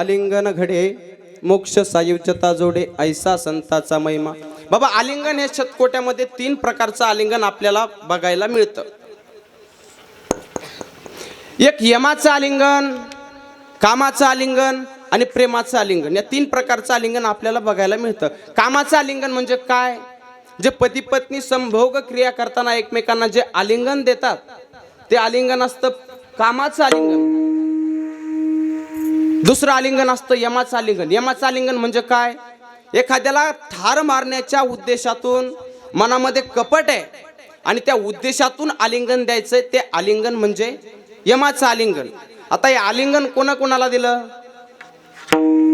आलिंगन घडे मोक्ष सायुज्यता जोडे ऐसा संताचा महिमा. बाबा आलिंगन हे शतकोट्यामध्ये तीन प्रकारचं आलिंगन आपल्याला बघायला मिळतं. एक यमाचं आलिंगन कामाचं आलिंगन आणि प्रेमाचं आलिंगन. या तीन प्रकारचं आलिंगन आपल्याला बघायला मिळतं. कामाचं आलिंगन म्हणजे काय? जे पती पत्नी संभोग क्रिया करताना एकमेकांना जे आलिंगन देतात ते आलिंगन असतं कामाचं आलिंगन. दुसरं आलिंगन असतं यमाचं आलिंगन. यमाचं आलिंगन म्हणजे काय? एखाद्याला ठार मारण्याच्या उद्देशातून मनामध्ये कपट आहे आणि त्या उद्देशातून आलिंगन द्यायचं ते आलिंगन म्हणजे यमाचं आलिंगन. आता हे आलिंगन कोणाकोणाला दिलं?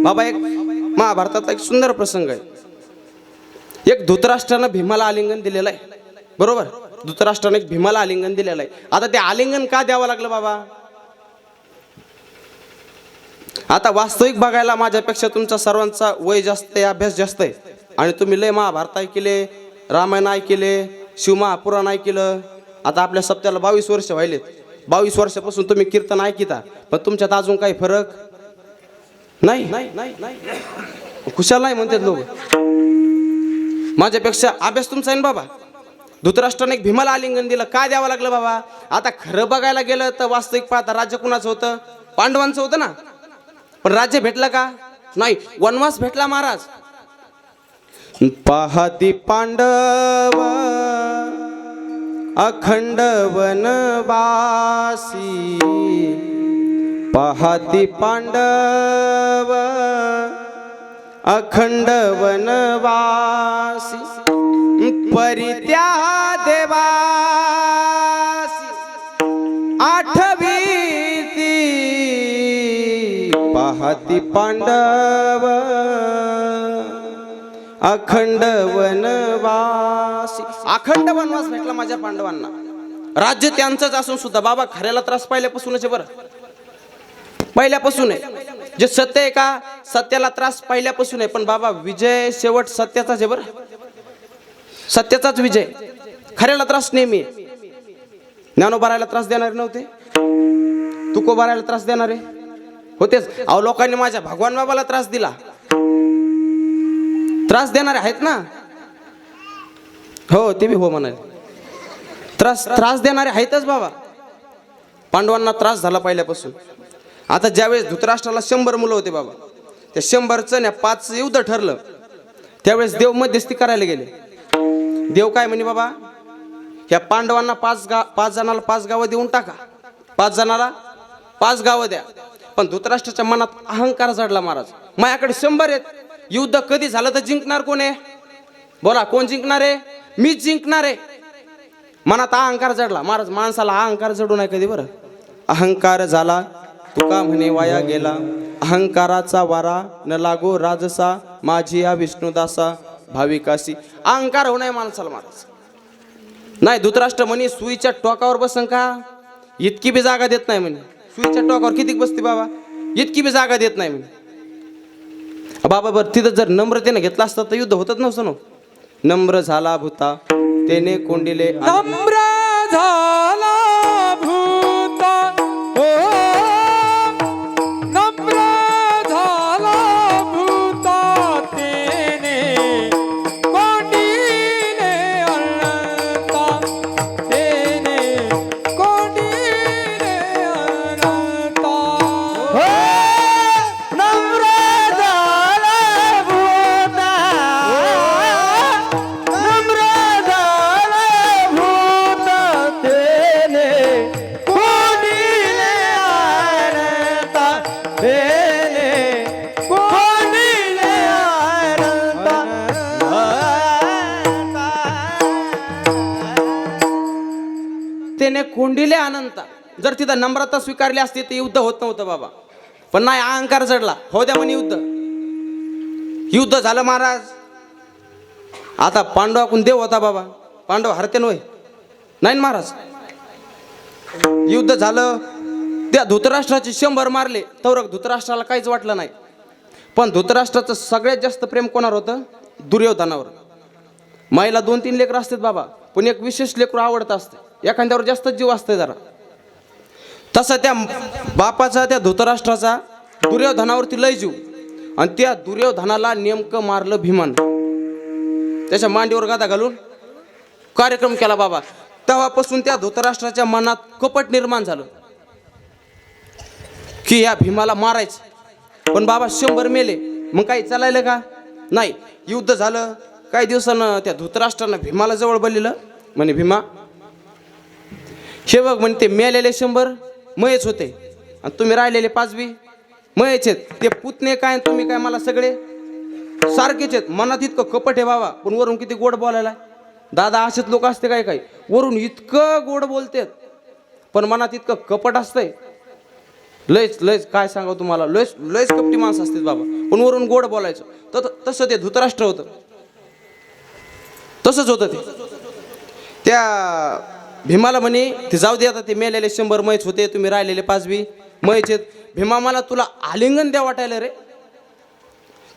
बाबा एक महाभारताचा एक सुंदर प्रसंग आहे. एक धृतराष्ट्रानं भीमाला आलिंगन दिलेलं आहे. बरोबर? धृतराष्ट्रानं एक भीमाला आलिंगन दिलेलं आहे. आता ते आलिंगन का द्यावं लागलं बाबा? आता वास्तविक बघायला माझ्यापेक्षा तुमचा सर्वांचा वय जास्त आहे अभ्यास जास्त आहे. आणि तुम्ही लय महाभारत ऐकले रामायण ऐकले शिवमहापुराण ऐकलं. आता आपल्या सप्त्याला बावीस वर्ष व्हायलेत. बावीस वर्षापासून तुम्ही कीर्तन ऐकिता पण तुमच्यात अजून काही फरक? नाही नाही नाही? खुशाल नाही म्हणतात लोक. माझ्यापेक्षा अभ्यास तुमचा आहे ना बाबा. धृतराष्ट्राने एक भीमाला आलिंगन दिलं. काय द्यावं लागलं बाबा? आता खरं बघायला गेलं तर वास्तविक पाहता राज्य कुणाचं होतं? पांडवांचं होतं ना? पण राज्य भेटलं का? नाही. वनवास भेटला महाराज. पाहती पांडव अखंड वनवासी. पाहती पांडव अखंड वनवासी. परित्या देवासी. आठ पाहती पांडव अखंड वनवास. अखंड वनवास भेटला माझ्या पांडवांना. राज्य त्यांचंच असून सुद्धा बाबा खऱ्याला त्रास पहिल्यापासूनच आहे बरं. पहिल्यापासून आहे. जे सत्य आहे का सत्याला त्रास पहिल्यापासून आहे. पण बाबा विजय शेवट सत्याचाच आहे बरं. सत्याचाच विजय. खऱ्याला त्रास नेहमी आहे. ज्ञानोबारायला त्रास देणारे नव्हते. तुकोबारायला त्रास देणारे. होतेच. अहो लोकांनी माझ्या भगवान बाबाला त्रास दिला. त्रास देणारे आहेत ना? हो ते बी हो म्हणाले. त्रास त्रास देणारे आहेतच बाबा. पांडवांना त्रास झाला पहिल्यापासून. आता ज्यावेळेस धृतराष्ट्राला शंभर मुलं होते बाबा त्या शंभरचं ना पाच युद्ध ठरलं. त्यावेळेस देव मध्यस्थी करायला गेले. देव काय म्हणे बाबा? ह्या पांडवांना पाच गा पाच जणाला पाच गावं देऊन टाका. पाच जणाला पाच गावं द्या. पण धृतराष्ट्राच्या मनात अहंकार चढला महाराज. माझ्याकडे शंभर आहेत. युद्ध कधी झालं तर जिंकणार कोण आहे? बोला कोण जिंकणार आहे? मीच जिंकणार आहे. मनात अहंकार जडला. महाराज माणसाला अहंकार जडू नाही कधी बरं? अहंकार झाला तुका म्हणे वाया गेला. अहंकाराचा वारा न लागो राजसा माझी या विष्णुदासा भाविकासी अहंकार होऊ नये माणसाला महाराज. नाही धृतराष्ट्र म्हणे सुईच्या टोकावर बसन का? इतकी बी जागा देत नाही म्हणे. सुईच्या टोकावर किती बसते बाबा? इतकी बी जागा देत नाही म्हणे बाबा बरं तिथं जर नम्रतेने घेतला असतं तर युद्ध होतच नव्हतं ना. नम्र झाला भूता तेने कोंडिले नम्र झाला सीतेने कोंडिले अनंता जर तिथं नम्रता स्वीकारली असती तर युद्ध होत नव्हतं बाबा. पण नाही अहंकार चढला हो द्या म्हणे युद्ध. युद्ध झालं महाराज. आता पांडवाकून देव होता बाबा. पांडव हरते नव्हे. नाही महाराज? युद्ध झालं. त्या धृतराष्ट्राचे शंभर मारले. तवरक धृतराष्ट्राला काहीच वाटलं नाही. पण धृतराष्ट्राचं सगळ्यात जास्त प्रेम कोणावर होतं? दुर्योधनावर. माईला दोन तीन लेकरं असतात बाबा. पण एक विशेष लेकरू आवडत असते. एखाद्यावर जास्त जीव असते जरा. तसा त्या बापाचा त्या धृतराष्ट्राचा दुर्योधनावरती लय जीव. आणि त्या दुर्योधनाला नेमकं मारलं भीमान. त्याच्या मांडीवर गादा घालून कार्यक्रम केला बाबा. तेव्हापासून त्या धृतराष्ट्राच्या मनात कपट निर्माण झालं. की या भीमाला मारायचं. पण बाबा शंभर मेले. मग काही चालायलं का? नाही. युद्ध झालं. काही दिवसानं त्या धृतराष्ट्रानं भीमाला जवळ बोललेलं म्हणे भीमा हे बघ म्हणे ते मेलेले शंभर मयच होते. आणि तुम्ही राहिलेले पाच बी मयच आहेत. ते पुतणे काय तुम्ही काय मला सगळे? सारखेच आहेत. मनात इतकं कपट आहे बाबा. पण वरून किती गोड बोलायला? दादा असेच लोक असते काय काय? वरून इतकं गोड बोलतेत. पण मनात इतकं कपट असतंय. लयच लयच काय सांगावं तुम्हाला? लयच लयच कपटी माणसं असतात बाबा. पण वरून गोड बोलायचं. तर तसं ते धृतराष्ट्र होतं. तसंच होतं ते. त्या भीमाला म्हणे ते जाऊ दे आता ते मेलेले शंभर मैच होते तुम्ही राहिलेले पाच बी मैच आहेत. भीमा मला तुला आलिंगन द्या वाटायला रे.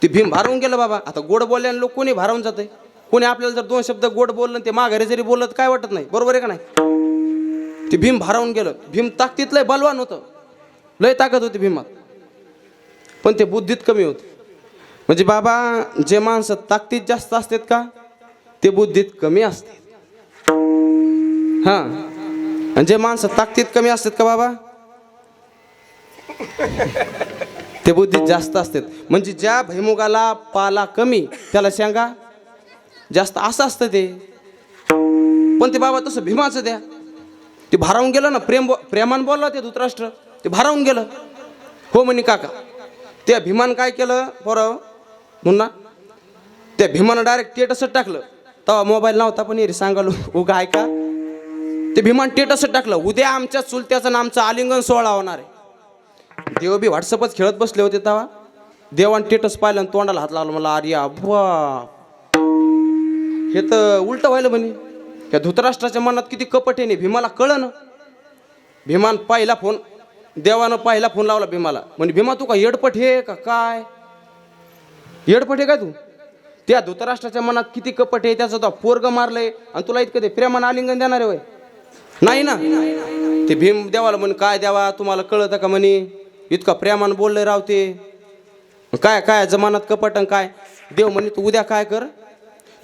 ते भीम भारावून गेलं बाबा आता गोड बोलल्याने लोक कोणी भारावून जाते कोणी आपल्याला जर दोन शब्द गोड बोललं ते माघारी जरी बोललं तर काय वाटत नाही? बरोबर आहे का नाही? ते भीम भारावून गेलं. भीम ताकदीत लय बलवान होतं. लय ताकद होती भीमात. पण ते बुद्धीत कमी होतं. म्हणजे बाबा जे माणसं ताकदीत जास्त असतात का ते बुद्धीत कमी असतात. हां. आणि जे माणसं ताकदीत कमी असतात का बाबा? ते बुद्धी जास्त असतात. म्हणजे ज्या भैमुगाला पाला कमी त्याला शेंगा जास्त असं असतं ते. पण ते बाबा तसं भीमाचं द्या. ते भारावून गेलं ना प्रेम बो- प्रेमान बोलला ते धृतराष्ट्र. ते भारावून गेलं. हो म्हणे काका. त्या भीमान काय केलं पोरं? मुन्ना त्या भीमानं डायरेक्ट स्टेटसच टाकलं. तेव्हा मोबाईल नव्हता पण रे सांगालो उगा ऐका. ते भीमान टेटसच टाकलं. उद्या आमच्या चुलत्याचं आणि आमचं आलिंगन सोहळा होणार आहे. देव बी व्हॉट्सअपच खेळत बसले होते तेव्हा. देवान टेटस पाहिलं आणि तोंडाला हात लावला. मला अरे बाप हे तर उलट व्हायलं म्हणे. त्या धृतराष्ट्राच्या मनात किती कपट आहे भीमाला कळलं ना. भीमान पहिला फोन. देवानं पहिला फोन लावला भीमाला. म्हणजे भीमा तू का येडपट हे का काय? येडपट आहे काय तू? त्या धृतराष्ट्राच्या मनात किती कपट आहे. त्याचं तो पोरग मारलंय. आणि तुला इतकं ते प्रेमानं आलिंगन देणार आहे वय नाही ना? ते भीम देवाला म्हणे काय द्यावा तुम्हाला कळतं का म्हणे? इतका प्रेमानं बोलले रावते काय काय जमानात कपट आणि काय? देव म्हणे तू उद्या काय कर?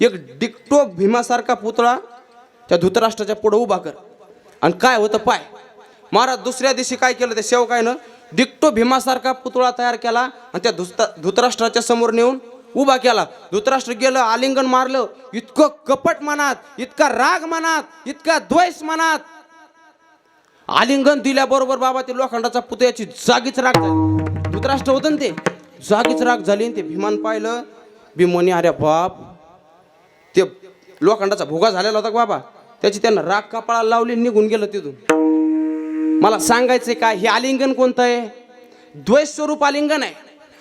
एक डिकटो भीमासारखा पुतळा त्या धृतराष्ट्राच्या पुढं उभा कर. आणि काय होतं पाय? महाराज दुसऱ्या दिवशी काय केलं त्या सेवकायनं डिक्टो भीमासारखा पुतळा तयार केला आणि त्या धुत धृतराष्ट्राच्या समोर नेऊन उभा केला. धृतराष्ट्र गेलं आलिंगन मारलं. इतकं कपट मनात इतका राग मनात इतका द्वेष मनात. आलिंगन दिल्याबरोबर बाबा ते लोखंडाचा पुतळ्याची जागीच राग झाली. धृतराष्ट्र होतं ना ते? जागीच राग झाली ते भीमान पाहिलं. भीमोनी अरे बाप ते लोखंडाचा भोगा झालेला होता बाबा? त्याची त्यांना राग कपाळाला लावली निघून गेलं तिथून. मला सांगायचंय काय हे आलिंगन कोणतं आहे? द्वेष स्वरूप आलिंगन आहे.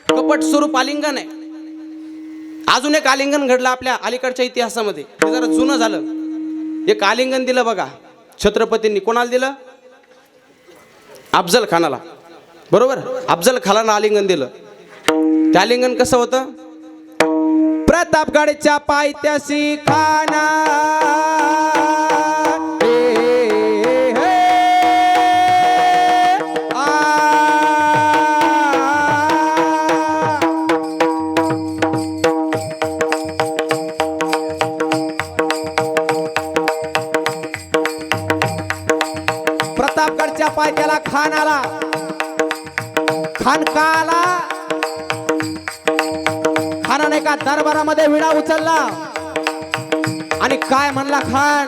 कपट स्वरूप आलिंगन आहे. अजून एक आलिंगन घडलं आपल्या अलीकडच्या इतिहासामध्ये. जरा जुनं झालं. एक आलिंगन दिलं बघा. छत्रपतींनी कोणाला दिलं? अफजल खानाला. बरोबर? अफजल खानाला आलिंगन दिलं. ते आलिंगन कसं होतं? प्रतापगडच्या पायथ्याशी खाना. प्रतापगडच्या खान आला खान का आला खानाने का दरबारामध्ये विडा उचलला. आणि काय म्हणला खान?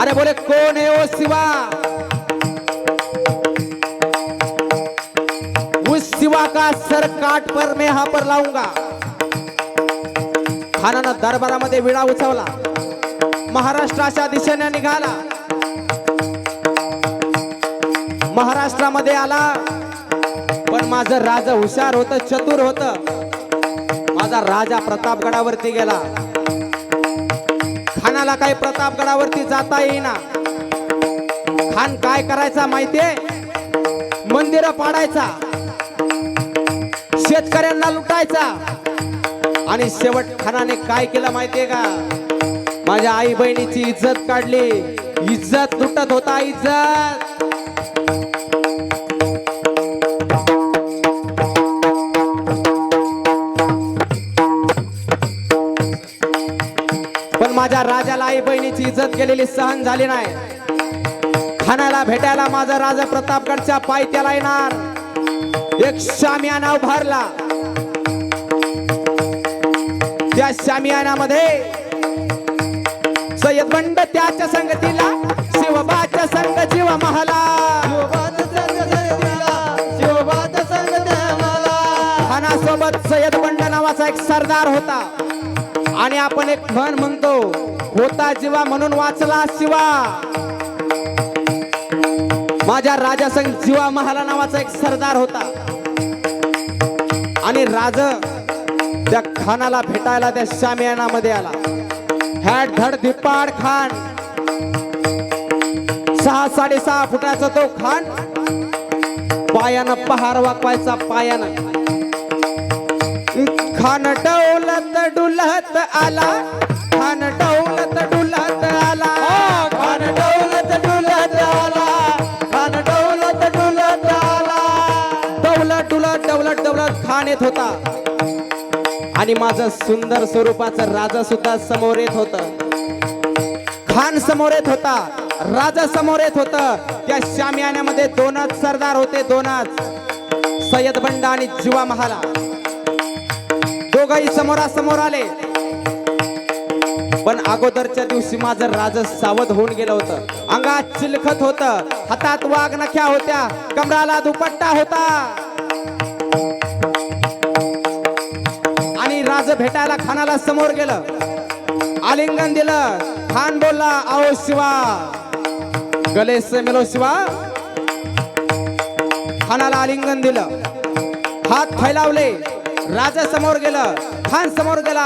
अरे बोले कोण आहे ओ शिवा? उस शिवा का सर काट पर मे हा पर लाऊंगा. खानानं दरबारामध्ये विडा उचवला महाराष्ट्राच्या दिशेने निघाला. महाराष्ट्रामध्ये आला. पण माझं राजा हुशार होतं चतुर होतं. माझा राजा प्रतापगडावरती गेला. खानाला काही प्रतापगडावरती जाता येईना. खान काय करायचा माहितीये मंदिर पाडायचा. शेतकऱ्यांना लुटायचा. आणि शेवट खानाने काय केलं माहितीये का? माझ्या आई बहिणीची इज्जत काढली. इज्जत लुटत होता इज्जत. माझ्या राजाला आई बहिणीची इज्जत केलेली सहन झाली नाही. खानाला भेटायला माझा राजा प्रतापगडच्या पायथ्याला येणार. एक शामियाना उभारला त्या शामियानामध्ये सय्यद बंड त्याच्या संगतीला शिवबाच्या संग जीव महाला. संग खानासोबत सय्यद बंड नावाचा एक सरदार होता. आणि आपण एक म्हण म्हणतो होता जीवा म्हणून वाचला शिवा. माझ्या राजा संग जीवा महाला नावाचा एक सरदार होता. आणि राज त्या खानाला भेटायला त्या शामियानामध्ये आला. ह्या धड धिप्पाड खान. सहा साडेसहा फुटाचा तो खान. पायानं पहार वाकवायचा पायानं. खान डौलत डुलत आला. खान डौलत डुलत आला. खान डौलत डुलत आला, खान डौलत डुलत आला. डौलत डुलत डौलत डौलत खान येत होता. आणि माझं सुंदर स्वरूपाचं राजा सुद्धा समोर येत होत. खान समोर येत होता. राजा समोर येत होत. त्या शामियान्यामध्ये दोनच सरदार होते दोनच. सय्यद बंडा आणि जीवा महाला. दोघही समोरासमोर आले. पण अगोदरच्या दिवशी माझं राज सावध होऊन गेलं होतं. अंगात चिलखत होत. हातात वाघ नख्या होत्या. कमराला दुपट्टा होता. आणि राज भेटायला खानाला समोर गेलं. आलिंगन दिलं. खान बोलला आओ शिवा. गले मिलो शिवा. खानाला आलिंगन दिलं. हात फैलावले. राजा समोर गेलं खान समोर गेला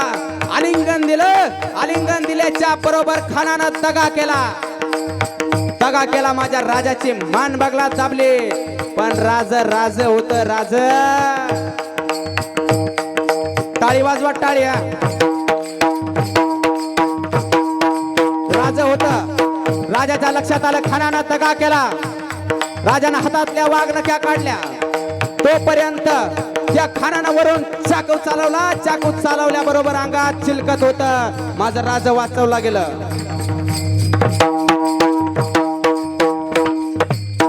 आलिंगन दिलं आलिंगन दिल्याच्या बरोबर खानानं दगा केला. दगा केला माझ्या राजाची मान बगला दाबले पण राज राज होत राज. टाळी वाजवा टाळी राज होत. राजाच्या लक्षात आलं खानानं दगा केला. राजानं हातातल्या वाघनख्या काढल्या. तोपर्यंत त्या खानानं वरून चाकू चालवला चाकू चालवल्या बरोबर अंगात चिलकत होत. माझं राज वाचवला गेलं.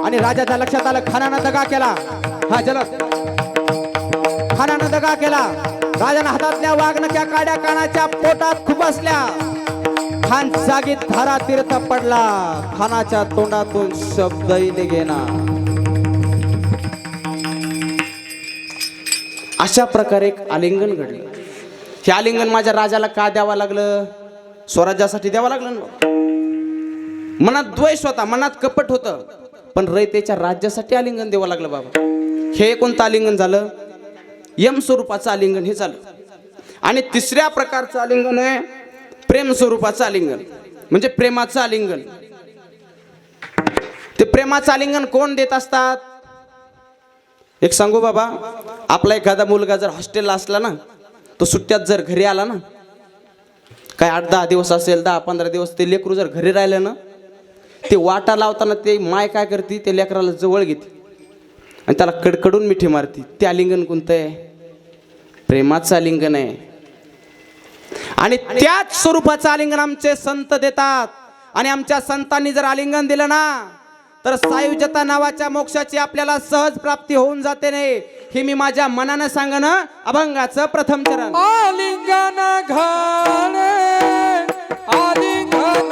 आणि राजाच्या लक्षात आलं खानानं दगा केला. हा जलद. खानानं दगा केला. राजानं हातातल्या वागण्याच्या काड्या कानाच्या पोटात खुपसल्या खान जागीत धारा तीर्थ पडला. खानाच्या तोंडातून शब्दही निघेना. अशा प्रकारे एक आलिंगन घडलं. हे आलिंगन माझ्या राजाला का द्यावं लागलं? स्वराज्यासाठी द्यावं लागलं ना? मनात द्वेष होता मनात कपट होतं. पण रयतेच्या राज्यासाठी आलिंगन द्यावं लागलं बाबा. हे कोणतं आलिंगन झालं? यम स्वरूपाचं आलिंगन हे झालं. आणि तिसऱ्या प्रकारचं आलिंगन आहे प्रेम स्वरूपाचं आलिंगन. म्हणजे प्रेमाचं आलिंगन. ते प्रेमाचं आलिंगन कोण देत असतात? एक सांगू बाबा आपला एखादा मुलगा जर हॉस्टेलला असला ना तो सुट्ट्यात जर घरी आला ना काय आठ दहा दिवस असेल दहा पंधरा दिवस ते लेकरू जर घरी राहिलं ना ते वाटा लावताना ते माय काय करते ते लेकराला जवळ घेते आणि त्याला कडकडून मिठी मारते. ते आलिंगन कोणतं आहे? प्रेमाचं आलिंगन आहे. आणि त्याच स्वरूपाचं आलिंगन आमचे संत देतात. आणि आमच्या संतांनी जर आलिंगन दिलं ना तर सायुजता नावाच्या मोक्षाची आपल्याला सहज प्राप्ती होऊन जाते नाही हे मी माझ्या मनानं सांगणं अभंगाचं प्रथम चरण. आलिंगन घाणे आलिंगन